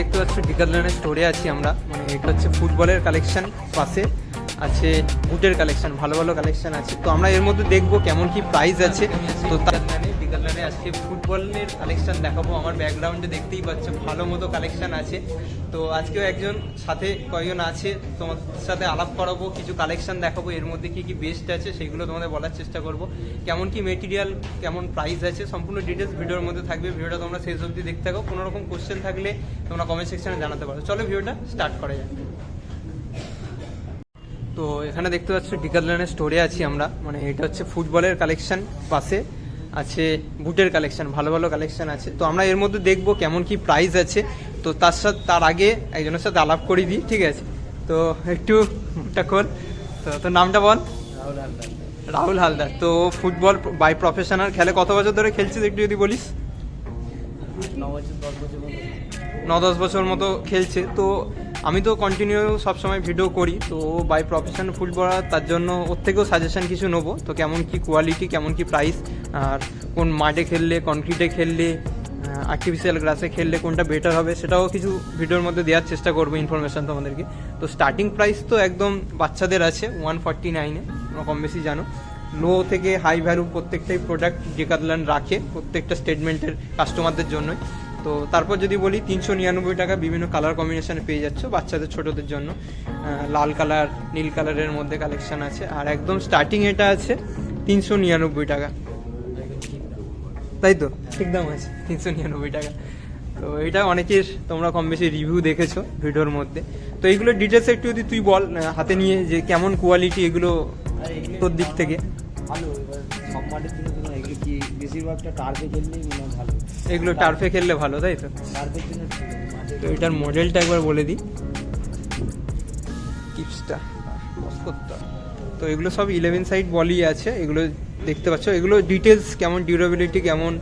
দেখতে পাচ্ছ ডিকারল্যান্ডের স্টোরে আছি আমরা। মানে এটা হচ্ছে ফুটবলের কালেকশন পাশে আছে, বুটের কালেকশন ভালো ভালো কালেকশন আছে। তো আমরা এর মধ্যে দেখব কেমন কি প্রাইস আছে। তো তার আজকে ফুটবলের কালেকশন দেখাবো। আমার ব্যাকগ্রাউন্ডে দেখতেই পাচ্ছ, ভালো মতো কালেকশন আছে। তো আজকেও একজন সাথে কয়েকজন আছে, তোমার সাথে আলাপ করাবো, কিছু কালেকশন দেখাবো, এর মধ্যে কি কি বেস্ট আছে সেগুলো তোমাদের বলার চেষ্টা করব। কেমন কি মেটেরিয়াল কেমন প্রাইস আছে, সম্পূর্ণ ডিটেলস ভিডিওর মধ্যে থাকবে। ভিডিওটা তোমরা শেষ অবধি দেখতে থাকো। কোনো রকম কোশ্চেন থাকলে তোমরা কমেন্ট সেকশনে জানাতে পারো। চলো ভিডিওটা স্টার্ট করা যাক। তো এখানে দেখতে পাচ্ছ ডিকারল্যান্ডের স্টোরে আছি আমরা। মানে এটা হচ্ছে ফুটবলের কালেকশন পাশে। আছে বুটের কালেকশন ভালো ভালো কালেকশন আছে। তো আমরা এর মধ্যে দেখব কেমন কি প্রাইস আছে। তো তার সাথে তার আগে একজনের সাথে আলাপ করে দিই ঠিক আছে? তো একটু মুখটা খোল। তো তোর নামটা বল। রাহুল হালদার। রাহুল হালদার। তো ফুটবল বাই প্রফেশনাল খেলে কত বছর ধরে খেলছিস একটু যদি বলিস? ন দশ বছর মতো খেলছে। তো আমি তো কন্টিনিউ সবসময় ভিডিও করি, তো বাই প্রফেশন ফুটবলার তার জন্য ওর থেকেও সাজেশন কিছু নেব। তো কেমন কি কোয়ালিটি কেমন কি প্রাইস আর কোন মাঠে খেললে কনক্রিটে খেললে আর্টিফিশিয়াল গ্রাসে খেললে কোনটা বেটার হবে, সেটাও কিছু ভিডিওর মধ্যে দেওয়ার চেষ্টা করব ইনফরমেশন তোমাদেরকে। তো স্টার্টিং প্রাইস তো একদম বাচ্চাদের আছে ওয়ান ফর্টি নাইনে কম বেশি জানো। লো থেকে হাই ভ্যালু প্রত্যেকটাই প্রোডাক্ট ডেকাতলান রাখে, প্রত্যেকটা স্টেটমেন্টের কাস্টমারদের জন্যই। তো তারপর যদি বলি তিনশো নিরানব্বই টাকা বিভিন্ন কালার কম্বিনেশনে পেয়ে যাচ্ছ বাচ্চাদের, ছোটদের জন্য। লাল কালার নীল কালারের মধ্যে কালেকশন আছে। আর একদম স্টার্টিং এটা আছে তিনশো নিরানব্বই টাকা। তাই তো? ঠিক দাম আছে, তিনশো নিরানব্বই টাকা। তো এটা অনেকের, তোমরা কম বেশি রিভিউ দেখেছ ভিডিওর মধ্যে। তো এইগুলো ডিটেলস একটু যদি তুই বল হাতে নিয়ে যে কেমন কোয়ালিটি এগুলো তোর দিক থেকে? ভালো কি বেশিরভাগটা টার্ফে খেললেই মনে হয় ভালো। এগুলো টার্ফে খেললে ভালো তাই তো? টার্ফের জন্য তো এটার মডেলটা একবার বলে দিই। কিপসটা করতে তো এগুলো সব ইলেভেন সাইড বলই আছে এগুলো দেখতে পাচ্ছ। এগুলো ডিটেলস কেমন ডিউরেবিলিটি কেমন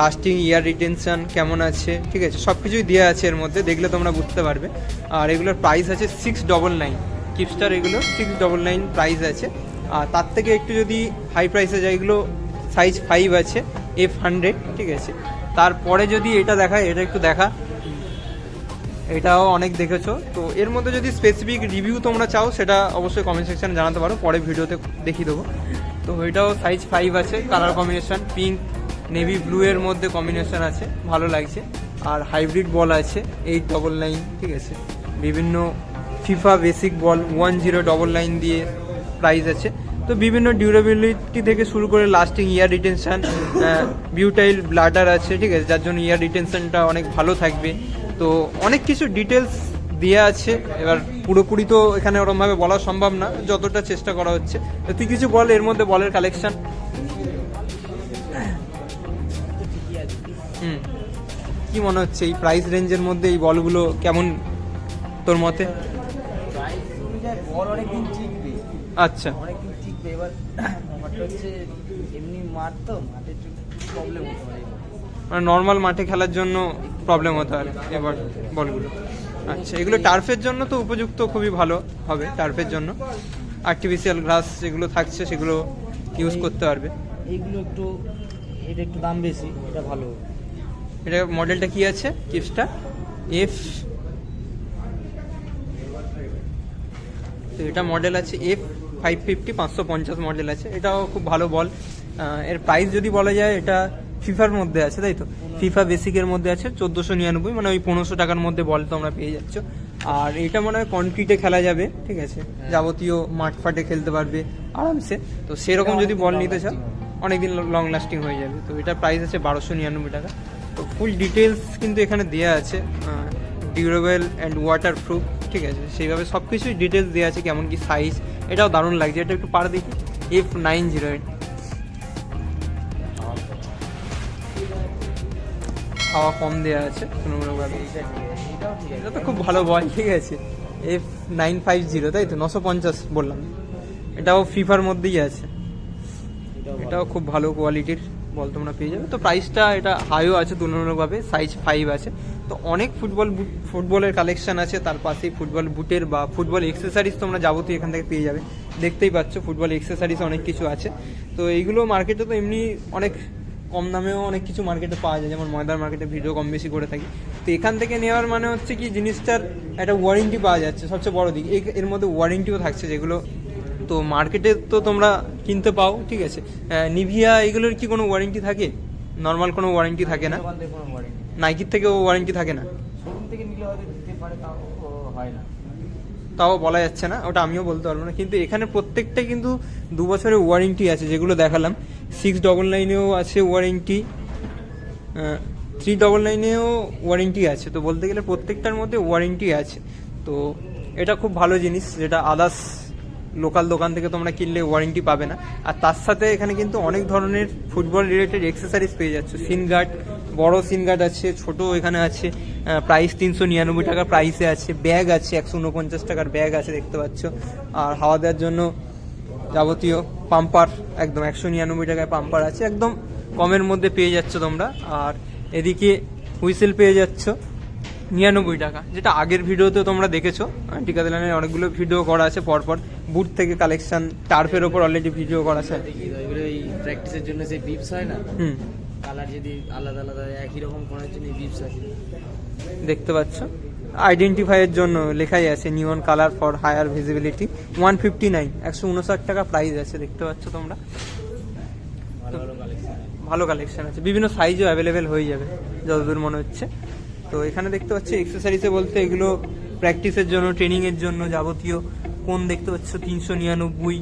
লাস্টিং ইয়ার রিটেনশন কেমন আছে ঠিক আছে? সব কিছুই দেওয়া আছে এর মধ্যে দেখলে তোমরা বুঝতে পারবে। আর এগুলোর প্রাইস আছে সিক্স ডবল নাইন কিপস্টার এগুলো সিক্স ডবল নাইন প্রাইস আছে। আর তার থেকে একটু যদি হাই প্রাইসে যায় এগুলো সাইজ ফাইভ আছে এফ হান্ড্রেড ঠিক আছে। তারপরে যদি এটা দেখায়, এটা একটু দেখা। এটাও অনেক দেখেছ। তো এর মধ্যে যদি স্পেসিফিক রিভিউ তোমরা চাও, সেটা অবশ্যই কমেন্ট সেকশনে জানাতে পারো। পরে ভিডিওতে দেখিয়ে দেবো। তো এটাও সাইজ ফাইভ আছে colour combination pink navy blue এর মধ্যে কম্বিনেশন আছে, ভালো লাগছে। আর হাইব্রিড বল আছে এইট ডবল নাইন ঠিক আছে। বিভিন্ন FIFA basic ball one zero double nine দিয়ে প্রাইস আছে। তো বিভিন্ন ডিউরেবিলিটি থেকে শুরু করে lasting year retention butyl bladder আছে ঠিক আছে যার জন্য ইয়ার রিটেনশনটা অনেক ভালো থাকবে। তো অনেক কিছু ডিটেলস দেওয়া আছে এবার পুরোপুরি তো এখানে ওরমভাবে বলা সম্ভব না যতটা চেষ্টা করা হচ্ছে। তুই কিছু বল এর মধ্যে বলের কালেকশন হুম কি মনে হচ্ছে এই প্রাইস রেঞ্জের মধ্যে এই বলগুলো কেমন তোর মতে? বল অনেকদিন টিকবে। আচ্ছা। অনেকদিন এবার ব্যাপারটা হচ্ছে এমনি মাঠ তো মাঠের জন্য প্রবলেম হতে পারে। মানে নর্মাল মাঠে খেলার জন্য প্রবলেম হতে পারে এবার বলগুলো। আচ্ছা এগুলো টার্ফের জন্য তো উপযুক্ত খুবই ভালো হবে টার্ফের জন্য। আর্টিফিশিয়াল গ্রাস যেগুলো থাকছে সেগুলো ইউজ করতে পারবে। এইগুলো একটু এটা একটু দাম বেশি এটা ভালো। এটা মডেলটা কি আছে? কিপসটা এফ তো এটা মডেল আছে এফ ফাইভ ফিফটি পাঁচশো পঞ্চাশ মডেল আছে। এটাও খুব ভালো বল এর প্রাইস যদি বলা যায় এটা ফিফার মধ্যে আছে তাই তো? ফিফা বেসিকের মধ্যে আছে চোদ্দোশো নিরানব্বই মানে ওই পনেরোশো টাকার মধ্যে বল তোমরা পেয়ে যাচ্ছ। আর এটা মনে হয় কনক্রিটে খেলা যাবে ঠিক আছে? যাবতীয় মাঠ ফাটে খেলতে পারবে আরামসে। তো সেরকম যদি বল নিতে চাও অনেকদিন লং লাস্টিং হয়ে যাবে। তো এটার প্রাইস আছে বারোশো নিরানব্বই টাকা। তো ফুল ডিটেলস কিন্তু এখানে দেওয়া আছে ডিউরেবল অ্যান্ড ওয়াটার প্রুফ ঠিক আছে? সেইভাবে সব কিছুই ডিটেলস দেওয়া আছে কেমন কি সাইজ এটাও দারুণ লাগছে এটা একটু পার দেখি। এফ নাইন জিরো এইট হাওয়া কম দেওয়া আছে তুলনামূলকভাবে। এটা তো খুব ভালো বল ঠিক আছে। এফ নাইন ফাইভ জিরো তাই তো? নশো পঞ্চাশ বললাম। এটাও ফিফার মধ্যেই আছে। এটাও এটাও খুব ভালো কোয়ালিটির বল তোমরা পেয়ে যাবে। তো প্রাইসটা এটা হাইও আছে তুলনামূলকভাবে সাইজ ফাইভ আছে। তো অনেক ফুটবল বুট, ফুটবলের কালেকশন আছে, তার পাশেই ফুটবল বুটের বা ফুটবল এক্সেসারিজ তোমরা যাবতীয় এখান থেকে পেয়ে যাবে। দেখতেই পাচ্ছ, ফুটবল এক্সেসারিজ অনেক কিছু আছে। তো এইগুলো মার্কেটে তো এমনি অনেক কম দামেও অনেক কিছু মার্কেটে পাওয়া যায়, যেমন ময়দার মার্কেটে ভিডিও কম বেশি করে থাকি। তো এখান থেকে নেওয়ার মানে হচ্ছে কি, জিনিসটার একটা ওয়ারেন্টি পাওয়া যাচ্ছে, সবচেয়ে বড় দিক। এর মধ্যে ওয়ারেন্টিও থাকছে যেগুলো। তো মার্কেটে তো তোমরা কিনতে পাও, ঠিক আছে। নিভিয়া এগুলোর কি কোনো ওয়ারেন্টি থাকে? নর্মাল কোনো ওয়ারেন্টি থাকে না? দোকান থেকে ওয়ারেন্টি নাইকির থেকেও ওয়ারেন্টি থাকে না। শোরুম থেকে নিলে হয়তো দিতে পারে তাও হয় না। তাও বলা যাচ্ছে না ওটা আমিও বলতে পারব না। কিন্তু এখানে প্রত্যেকটা কিন্তু দু বছরের ওয়ারেন্টি আছে যেগুলো দেখালাম। সিক্স ডবল নাইনেও আছে ওয়ারেন্টি থ্রি ডবল নাইনেও ওয়ারেন্টি আছে। তো বলতে গেলে প্রত্যেকটার মধ্যে ওয়ারেন্টি আছে। তো এটা খুব ভালো জিনিস যেটা আদার্স লোকাল দোকান থেকে তোমরা কিনলে ওয়ারেন্টি পাবে না। আর তার সাথে এখানে কিন্তু অনেক ধরনের ফুটবল রিলেটেড এক্সেসারিজ পেয়ে যাচ্ছ। সিন গার্ড বড় সিন গার্ড আছে ছোট এখানে আছে প্রাইস তিনশো নিরানব্বই টাকা প্রাইসে আছে ব্যাগ আছে একশো উনপঞ্চাশ টাকার ব্যাগ আছে দেখতে পাচ্ছ। আর হাওয়া দেওয়ার জন্য যাবতীয় পাম্পার একদম একশো নিরানব্বই টাকায় পাম্পার আছে একদম কমের মধ্যে পেয়ে যাচ্ছ তোমরা। আর এদিকে হুইসেল পেয়ে যাচ্ছ নিরানব্বই টাকা যেটা আগের ভিডিওতে তোমরা দেখেছ। টিকাদিলানের অনেকগুলো ভিডিও করা আছে পরপর বুট থেকে কালেকশন টার্ফের ওপর অলরেডি ভিডিও করা আছে। প্র্যাকটিসের জন্য যে বিপস হয় না? হুম। কালার যদি আলাদা আলাদা একই রকম করার জন্য বিপস আছে। দেখতে পাচ্ছ? আইডেন্টিফাইয়ের জন্য লেখাই আছে neon colour for higher visibility one fifty nine একশো উনষাট টাকা প্রাইস আছে দেখতে পাচ্ছ তোমরা? ভালো ভালো কালেকশন ভালো কালেকশন আছে। বিভিন্ন সাইজও অ্যাভেলেবেল হয়ে যাবে যতদূর মনে হচ্ছে। তো এখানে দেখতে পাচ্ছি এক্সারসাইজে বলতে এগুলো প্র্যাকটিসের জন্য ট্রেনিংয়ের জন্য যাবতীয় কোন দেখতে পাচ্ছ তিনশো নিরানব্বই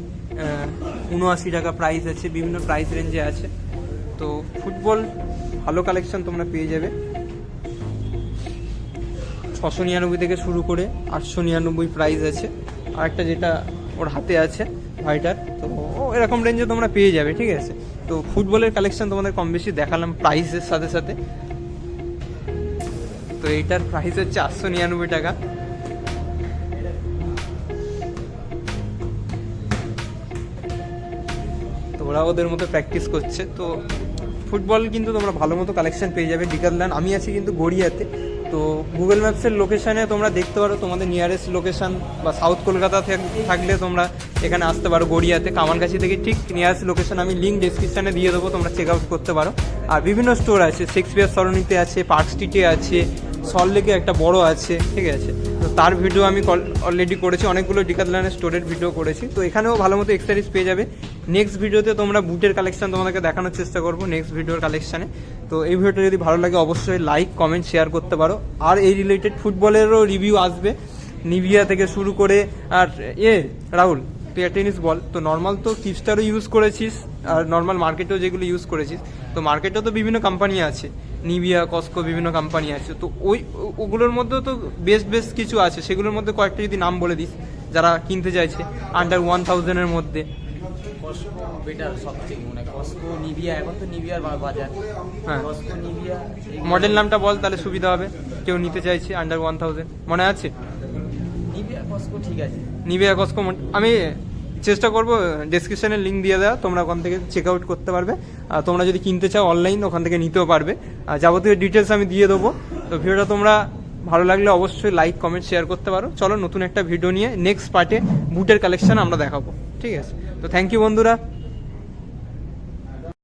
উনআশি টাকা প্রাইস আছে বিভিন্ন প্রাইস রেঞ্জে আছে। তো ফুটবল ভালো কালেকশন তোমরা পেয়ে যাবে। ছশো নিরানব্বই থেকে শুরু করে আটশো নিরানব্বই প্রাইস আছে। আর একটা যেটা ওর হাতে আছে, ভাইটার, তো এরকম রেঞ্জে তোমরা পেয়ে যাবে, ঠিক আছে? তো ফুটবলের কালেকশন তোমাদের কম বেশি দেখালাম প্রাইসের সাথে সাথে। তো এইটার প্রাইস হচ্ছে আটশো নিরানব্বই টাকা। তো ওরা ওদের মতো প্র্যাকটিস করছে, তো ফুটবল কিন্তু তোমরা ভালো মতো কালেকশন পেয়ে যাবে ডিকারল্যান্ড আমি আছি কিন্তু গড়িয়াতে। তো গুগল ম্যাপসের লোকেশানে তোমরা দেখতে পারো তোমাদের নিয়ারেস্ট লোকেশান বা সাউথ কলকাতা থাক- থাকলে তোমরা এখানে আসতে পারো গড়িয়াতে। কামারকাছি থেকে ঠিক নিয়ারেস্ট লোকেশান আমি লিঙ্ক ডিসক্রিপশানে দিয়ে দেবো, তোমরা চেক আউট করতে পারো। আর বিভিন্ন স্টোর আছে শেক্সপিয়ার সরণিতে আছে পার্ক স্ট্রিটে আছে সল্টলেকে একটা বড় আছে, ঠিক আছে? তো তার ভিডিও আমি অলরেডি করেছি, অনেকগুলো ডিকাতলানের স্টোরের ভিডিও করেছি। তো এখানেও ভালো মতো এক্সারিজ পেয়ে যাবে। নেক্সট ভিডিওতে তোমরা বুটের কালেকশন তোমাদেরকে দেখানোর চেষ্টা করব নেক্সট ভিডিওর কালেকশানে তো এই ভিডিওটা যদি ভালো লাগে, অবশ্যই লাইক কমেন্ট শেয়ার করতে পারো। আর এই রিলেটেড ফুটবলেরও রিভিউ আসবে নিভিয়া থেকে শুরু করে, আর এ, রাহুল, তুই একটা জিনিস বল, তো নর্মাল তো কিপস্টারও ইউজ করেছিস, আর নর্মাল মার্কেটেও যেগুলো ইউজ করেছিস, তো মার্কেটেও তো বিভিন্ন কোম্পানি আছে। নিভিয়া কস্কো বিভিন্ন কোম্পানি আছে। তো ওই ওগুলোর মধ্যেও তো বেস্ট বেস্ট কিছু আছে। সেগুলোর মধ্যে কয়েকটা যদি নাম বলে দিস যারা কিনতে চাইছে আন্ডার ওয়ান থাউজেন্ডের মধ্যে। কস্কো বেটার সবথেকে মানে কস্কো নিভিয়া এখন তো নিভিয়ার বাজার। হ্যাঁ। কস্কো নিভিয়া মডেল নামটা বল তাহলে সুবিধা হবে। কেউ নিতে চাইছে আন্ডার ওয়ান থাউজেন্ড মনে আছে? নিভিয়া কস্কো ঠিক আছে। নিভিয়া কস্কো আমি চেষ্টা করব ডিসক্রিপশানে লিঙ্ক দিয়ে দেওয়া, তোমরা ওখান থেকে চেক আউট করতে পারবে। আর তোমরা যদি কিনতে চাও অনলাইন ওখান থেকে নিতেও পারবে। আর যাবতীয় ডিটেলস আমি দিয়ে দেবো। তো ভিডিওটা তোমরা ভালো লাগলে অবশ্যই লাইক কমেন্ট শেয়ার করতে পারো। চলো নতুন একটা ভিডিও নিয়ে নেক্সট পার্টে বুটের কালেকশন আমরা দেখাবো। ঠিক আছে? তো থ্যাংক ইউ বন্ধুরা।